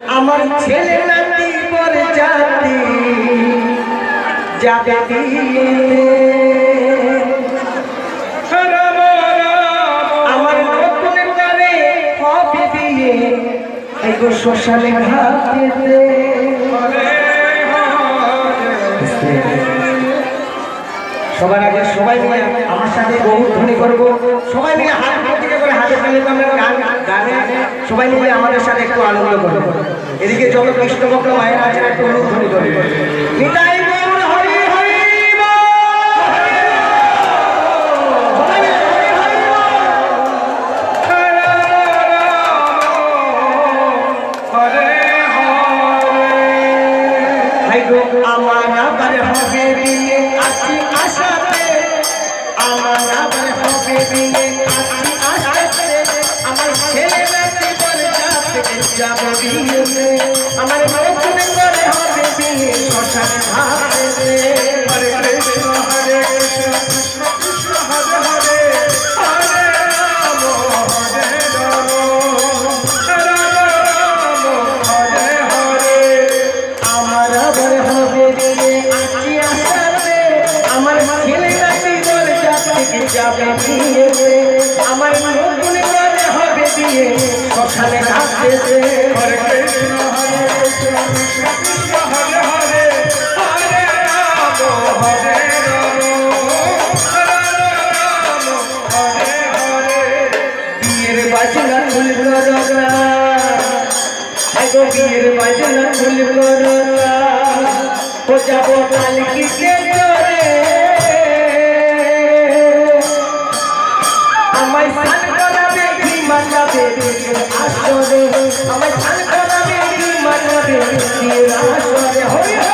আমার ছেলে নাতি পর জাতি যাবে। আমার নতুন গো শ্মশানে সবার আগে সবাই মিলে আমার সাথে বহু ধ্বনি করব সবাই মিলে হাত সঙ্গে তো আমরা গান, গানে সবাই মিলে আমাদের সাথে একটু আনন্দ করব এদিকে যত কৃষ্ণভক্ত মায়ের আছে একটু অনুধ্বনি করব যাবে বিয়ে আমার নতুন করে হবে বিয়ে শ্মশানে ঘাটে হরে কৃষ্ণ হরে কৃষ্ণ কৃষ্ণ হরে হরে হরে রাম হরে রাম রাম হরে হরে আমার আবার হবে বিয়ে আছি আমার নতুন করে হবে বিয়ে শ্মশানে ঘাটে হরে কৃষ্ণ হরে কৃষ্ণ কৃষ্ণ হরে হরে হরে রাম হরে বাজনা খুলল রগা এগো বিয়ের বাজনা খুলল রগা ও যাব কালকিতে চরে আমায় স্নান করাবে কি মানাবে বিয়ের আসরে হরি।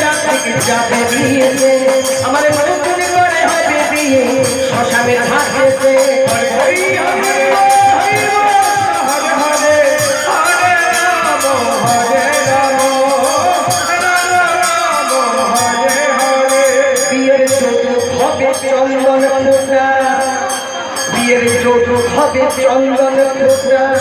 যাবে যাবে বিয়ে? আমার নতুন করে হবে বিয়ে শ্মশানে হরে বিয়ের যৌতুক হবে চন্দন বিয়ের যৌতুক হবে চন্দন ফুটা।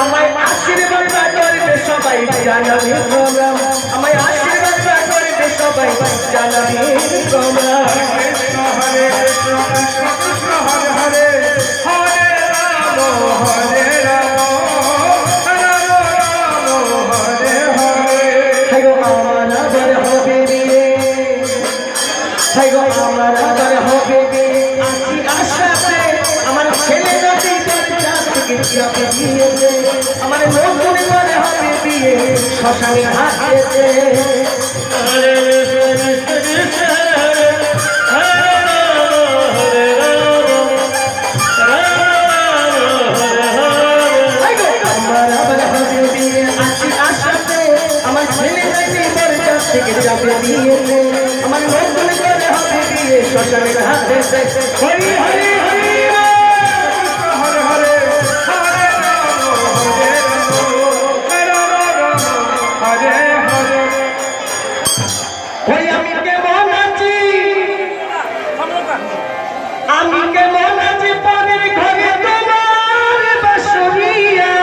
আমায় আশীর্বাদ করবে সবাই জানাবি। আমায় আশীর্বাদ সবাই জানাবি প্রণাম কৃষ্ণ হরে কৃষ্ণ কৃষ্ণ হরে হরে হরে রাম হরে আমার আমার হবে আশাতে আমার ছেলে নাতি যাবে যাবে আমার নতুন করে হবে বিয়ে শ্মশানে হাতেতে হাই ওই আমি কেমন আছি? আমি কেমন আছি পানির ঘরে তোমার বাসরিয়া?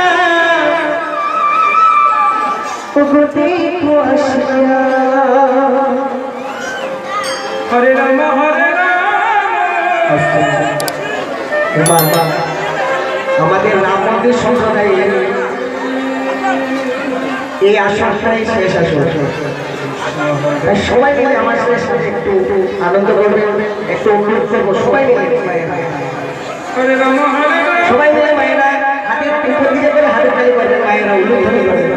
ওগো দেখো আসিয়া। হরে রাম হরে রাম। সম্প্রদায়ের এই আশাটাই শেষ আসা সবাই মিলে আমার শেষ একটু আনন্দ করবেন একটু অনুরোধ করব সবাই মিলে সবাই মিলে মায়েরা হাতে দিকে করে হাতে খালি করবেন মায়েরা উল্লুক করবেন।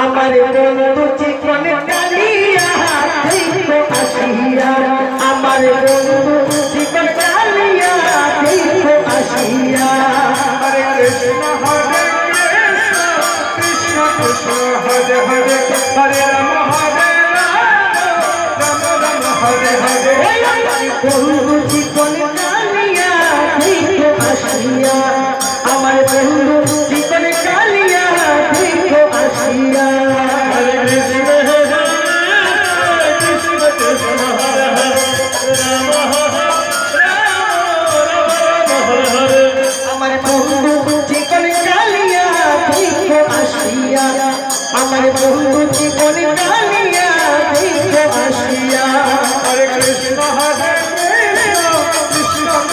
আমার বন্ধু চিকনে কালিয়া আসিয়া আমার বন্ধু চিকন কালিয়া আসিয়া হরে কৃষ্ণ হরে কৃষ্ণ কৃষ্ণ কৃষ্ণ হরে হরে হরে Yeah.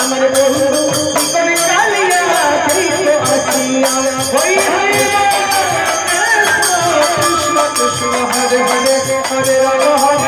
আমার বন্ধু কালিয়া আসিয়া হরে হরে হরে রাম হরে।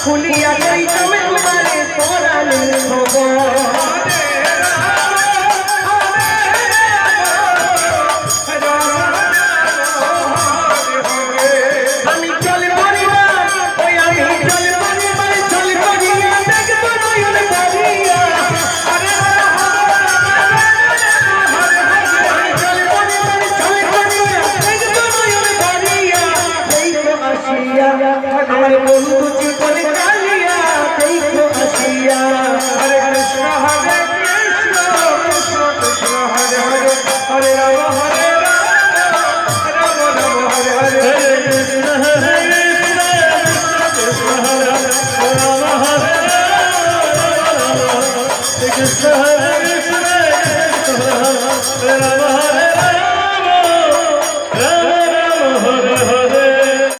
খুলিয়া যাই তবে তোমারে পড়ালে খবর